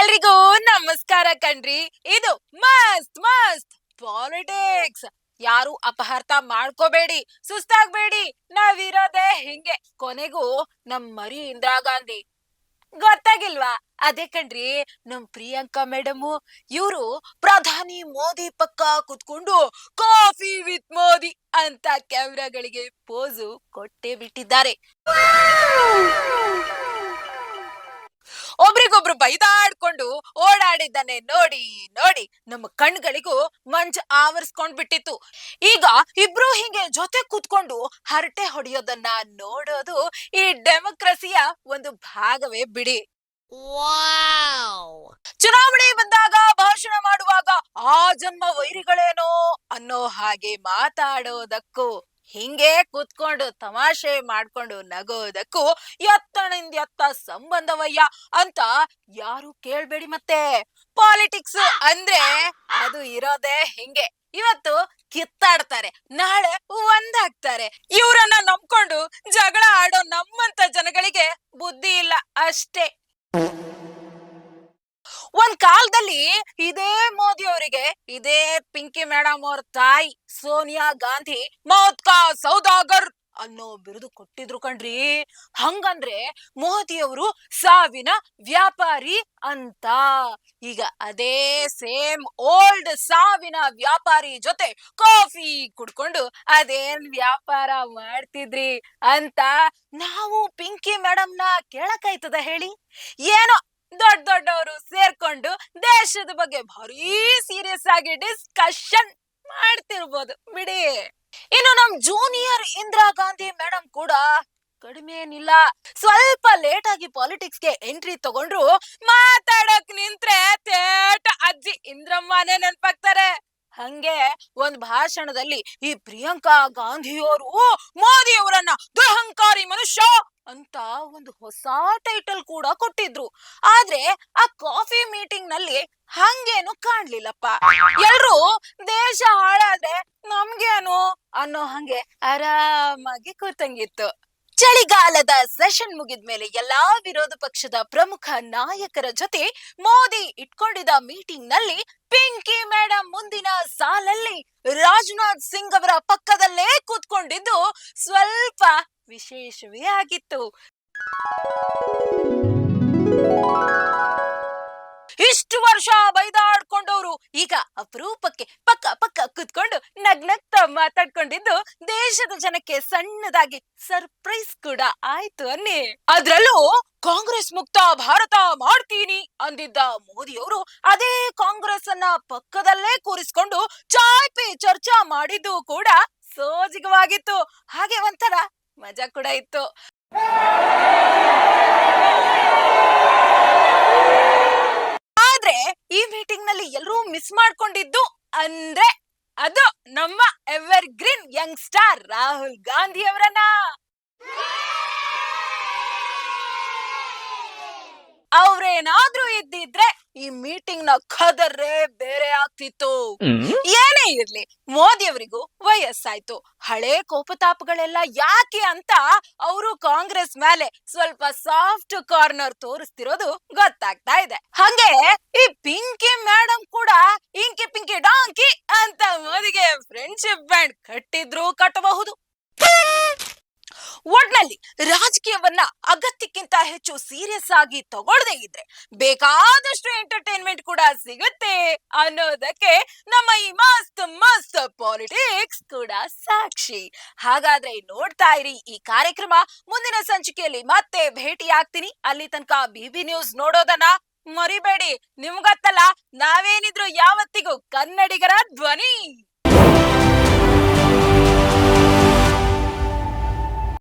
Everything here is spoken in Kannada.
ಎಲ್ರಿಗೂ ನಮಸ್ಕಾರ ಕಣ್ರಿ. ಇದು ಮಸ್ತ್ ಮಸ್ತ್ ಪಾಲಿಟಿಕ್ಸ್. ಯಾರು ಅಪಹಾರ್ಥ ಮಾಡ್ಕೋಬೇಡಿ, ಸುಸ್ತಾಗ್ಬೇಡಿ. ನಾವಿರೋದೇ ಹಿಂಗೆ. ಕೊನೆಗೂ ನಮ್ ಮರಿ ಇಂದಿರಾ ಗಾಂಧಿ. ಗೊತ್ತಾಗಿಲ್ವಾ? ಅದೇ ಕಣ್ರಿ, ನಮ್ ಪ್ರಿಯಾಂಕಾ ಮೇಡಮ್. ಇವರು ಪ್ರಧಾನಿ ಮೋದಿ ಪಕ್ಕ ಕುತ್ಕೊಂಡು ಕಾಫಿ ವಿತ್ ಮೋದಿ ಅಂತ ಕ್ಯಾಮ್ರಾಗಳಿಗೆ ಪೋಸು ಕೊಟ್ಟೇ ಬಿಟ್ಟಿದ್ದಾರೆ. ಒಬ್ರಿಗೊಬ್ರು ಬೈದಾಡ್ಕೊಂಡು ಓಡಾಡಿದ್ದಾನೆ ನೋಡಿ ನೋಡಿ ನಮ್ಮ ಕಣ್ಗಳಿಗೂ ಮಂಜ್ ಆವರಿಸ್ಕೊಂಡ್ ಬಿಟ್ಟಿತ್ತು ಈಗ ಇಬ್ರು ಹಿಂಗೆ ಜೊತೆ ಕೂತ್ಕೊಂಡು ಹರಟೆ ಹೊಡೆಯೋದನ್ನ ನೋಡೋದು ಈ ಡೆಮೋಕ್ರಸಿಯ ಒಂದು ಭಾಗವೇ ಬಿಡಿ. ಚುನಾವಣೆ ಬಂದಾಗ ಭಾಷಣ ಮಾಡುವಾಗ ಆ ಜನ್ಮ ವೈರಿಗಳೇನೋ ಅನ್ನೋ ಹಾಗೆ ಮಾತಾಡೋದಕ್ಕೂ. ಹಿಂಗೆ ಕೂತ್ಕೊಂಡು ತಮಾಷೆ ಮಾಡ್ಕೊಂಡು ನಗೋದಕ್ಕೂ ಎತ್ತಣಿಂದ ಎತ್ತ ಸಂಬಂಧವಯ್ಯ ಅಂತ ಯಾರು ಕೇಳ್ಬೇಡಿ ಮತ್ತೆ. ಪಾಲಿಟಿಕ್ಸ್ ಅಂದ್ರೆ ಅದು ಇರೋದೇ ಹಿಂಗೆ. ಇವತ್ತು ಕಿತ್ತಾಡ್ತಾರೆ, ನಾಳೆ ಒಂದಾಗ್ತಾರೆ. ಇವರನ್ನ ನಂಬ್ಕೊಂಡು ಜಗಳ ಆಡೋ ನಮ್ಮಂತ ಜನಗಳಿಗೆ ಬುದ್ಧಿ ಇಲ್ಲ ಅಷ್ಟೇ. ಒಂದ್ ಕಾಲದಲ್ಲಿ ಇದೇ ಮೋದಿ ಅವರಿಗೆ ಇದೇ ಪಿಂಕಿ ಮೇಡಮ್ ಅವ್ರ ತಾಯಿ ಸೋನಿಯಾ ಗಾಂಧಿ ಮೌತ್ ಕಾ ಸೌದಾಗರ್ ಅನ್ನೋ ಬಿರುದು ಕೊಟ್ಟಿದ್ರು ಕಣ್ರಿ. ಹಂಗಂದ್ರೆ ಮೋದಿ ಅವರು ಸಾವಿನ ವ್ಯಾಪಾರಿ ಅಂತ. ಈಗ ಅದೇ ಸೇಮ್ ಓಲ್ಡ್ ಸಾವಿನ ವ್ಯಾಪಾರಿ ಜೊತೆ ಕಾಫಿ ಕುಡ್ಕೊಂಡು ಅದೇನ್ ವ್ಯಾಪಾರ ಮಾಡ್ತಿದ್ರಿ ಅಂತ ನಾವು ಪಿಂಕಿ ಮೇಡಮ್ನ ಕೇಳಕ್ಕಾಯ್ತದ ಹೇಳಿ? ಏನೋ ದೊಡ್ಡ ದೊಡ್ಡವರು ಸೇರ್ಕೊಂಡು ದೇಶದ ಬಗ್ಗೆ ಭಾರಿ ಸೀರಿಯಸ್ ಆಗಿ ಡಿಸ್ಕಷನ್ ಮಾಡ್ತಿರ್ಬೋದು. ಬಿಡಿ. ಇನ್ನು ನಮ್ ಜೂನಿಯರ್ ಇಂದಿರಾ ಗಾಂಧಿ ಮೇಡಮ್ ಕೂಡ ಕಡಿಮೆ ಏನಿಲ್ಲ. ಸ್ವಲ್ಪ ಲೇಟ್ ಆಗಿ ಪಾಲಿಟಿಕ್ಸ್ಗೆ ಎಂಟ್ರಿ ತಗೊಂಡ್ರು ಮಾತಾಡಕ್ ನಿಂತ್ರೆ ತೇಟ ಅಜ್ಜಿ ಇಂದ್ರಮ್ಮನೇ ನೆನ್ಪಾಗ್ತಾರೆ. ಹಂಗೆ ಒಂದ್ ಭಾಷಣದಲ್ಲಿ ಈ ಪ್ರಿಯಾಂಕಾ ಗಾಂಧಿಯವರು ಮೋದಿ ಅವರನ್ನ ದುರಹಂಕಾರಿ ಮನುಷ್ಯ ಅಂತ ಒಂದು ಹೊಸ ಟೈಟಲ್ ಕೂಡ ಕೊಟ್ಟಿದ್ರು. ಆದ್ರೆ ಆ ಕಾಫಿ ಮೀಟಿಂಗ್ನಲ್ಲಿ ಹಂಗೇನು ಕಾಣ್ಲಿಲ್ಲಪ್ಪ. ಎಲ್ರು ದೇಶ ಹಾಳಾದ್ರೆ ನಮ್ಗೇನು ಅನ್ನೋ ಹಂಗೆ ಆರಾಮಾಗಿ ಕೂತಂಗಿತ್ತು. ಚಳಿಗಾಲದ ಸೆಷನ್ ಮುಗಿದ್ಮೇಲೆ ಎಲ್ಲಾ ವಿರೋಧ ಪಕ್ಷದ ಪ್ರಮುಖ ನಾಯಕರ ಜೊತೆ ಮೋದಿ ಇಟ್ಕೊಂಡಿದ್ದ ಮೀಟಿಂಗ್ನಲ್ಲಿ ಪಿಂಕಿ ಮೇಡಂ ಮುಂದಿನ ಸಾಲಲ್ಲಿ ರಾಜನಾಥ್ ಸಿಂಗ್ ಅವರ ಪಕ್ಕದಲ್ಲೇ ಕೂತ್ಕೊಂಡಿದ್ದು. ಸ್ವಲ್ಪ ವಿಶೇಷವೇ ಆಗಿತ್ತು ಇಷ್ಟು ವರ್ಷ ಬೈದಾಡ್ಕೊಂಡವ್ರು. ಈಗ ಅಪರೂಪಕ್ಕೆ ಪಕ್ಕ ಪಕ್ಕ ಕೂತ್ಕೊಂಡು ನಗ್ನಗ್ತಾ ಮಾತಾಡ್ಕೊಂಡಿದ್ದು ದೇಶದ ಜನಕ್ಕೆ ಸಣ್ಣದಾಗಿ ಸರ್ಪ್ರೈಸ್ ಕೂಡ ಆಯ್ತು ಅನ್ನಿ. ಅದ್ರಲ್ಲೂ ಕಾಂಗ್ರೆಸ್ ಮುಕ್ತ ಭಾರತ ಮಾಡ್ತೀನಿ ಅಂದಿದ್ದ ಮೋದಿಯವರು ಅದೇ ಕಾಂಗ್ರೆಸ್ ಅನ್ನ ಪಕ್ಕದಲ್ಲೇ ಕೂರಿಸ್ಕೊಂಡು ಚಾಯ್ ಪೇ ಚರ್ಚಾ ಮಾಡಿದ್ದು ಕೂಡ ಸೋಜಿಗವಾಗಿತ್ತು. ಹಾಗೆ ಒಂಥರ ಮಜಾ ಕೂಡ ಇತ್ತು. ಆದ್ರೆ ಈ ಮೀಟಿಂಗ್ನಲ್ಲಿ ಎಲ್ಲರೂ ಮಿಸ್ ಮಾಡ್ಕೊಂಡಿದ್ದು ಅಂದ್ರೆ ಅದು ನಮ್ಮ evergreen young star Rahul Gandhi ಅವರನ್ನ. ಅವ್ರೇನಾದ್ರೂ ಇದ್ದಿದ್ರೆ ಈ ಮೀಟಿಂಗ್ನ ಖದ್ರೆ ಬೇರೆ ಆಗ್ತಿತ್ತು. ಏನೇ ಇರ್ಲಿ ಮೋದಿ ಅವರಿಗೂ ವಯಸ್ಸಾಯ್ತು. ಹಳೆ ಕೋಪತಾಪಗಳೆಲ್ಲ ಯಾಕೆ ಅಂತ ಅವರು ಕಾಂಗ್ರೆಸ್ ಮೇಲೆ ಸ್ವಲ್ಪ ಸಾಫ್ಟ್ ಕಾರ್ನರ್ ತೋರಿಸ್ತಿರೋದು ಗೊತ್ತಾಗ್ತಾ ಇದೆ. ಹಂಗೆ ಈ ಪಿಂಕಿ ಮೇಡಮ್ ಕೂಡ ಇಂಕಿ ಪಿಂಕಿ ಡಾಂಕಿ ಅಂತ ಮೋದಿಗೆ ಫ್ರೆಂಡ್ಶಿಪ್ ಬ್ಯಾಂಡ್ ಕಟ್ಟಿದ್ರು ಕಟ್ಟಬಹುದು. ಒಟ್ನಲ್ಲಿ ರಾಜಕೀಯವನ್ನ ಅಗತ್ಯಕ್ಕಿಂತ ಹೆಚ್ಚು ಸೀರಿಯಸ್ ಆಗಿ ತಗೊಳ್ದೇ ಇದ್ರೆ ಬೇಕಾದಷ್ಟು ಎಂಟರ್ಟೈನ್ಮೆಂಟ್ ಕೂಡ ಸಿಗುತ್ತೆ ಅನ್ನೋದಕ್ಕೆ ನಮ್ಮ ಈ ಮಸ್ತ್ ಮಸ್ತ್ ಪಾಲಿಟಿಕ್ಸ್ ಕೂಡ ಸಾಕ್ಷಿ. ಹಾಗಾದ್ರೆ ನೋಡ್ತಾ ಇರಿ ಈ ಕಾರ್ಯಕ್ರಮ ಮುಂದಿನ ಸಂಚಿಕೆಯಲ್ಲಿ ಮತ್ತೆ ಭೇಟಿ ಆಗ್ತೀನಿ ಅಲ್ಲಿ ತನಕ ಬಿಬಿ ನ್ಯೂಸ್ ನೋಡೋದನ್ನ ಮರಿಬೇಡಿ. ನಿಮ್ಗೊತ್ತಲ್ಲ ನಾವೇನಿದ್ರು ಯಾವತ್ತಿಗೂ ಕನ್ನಡಿಗರ ಧ್ವನಿ!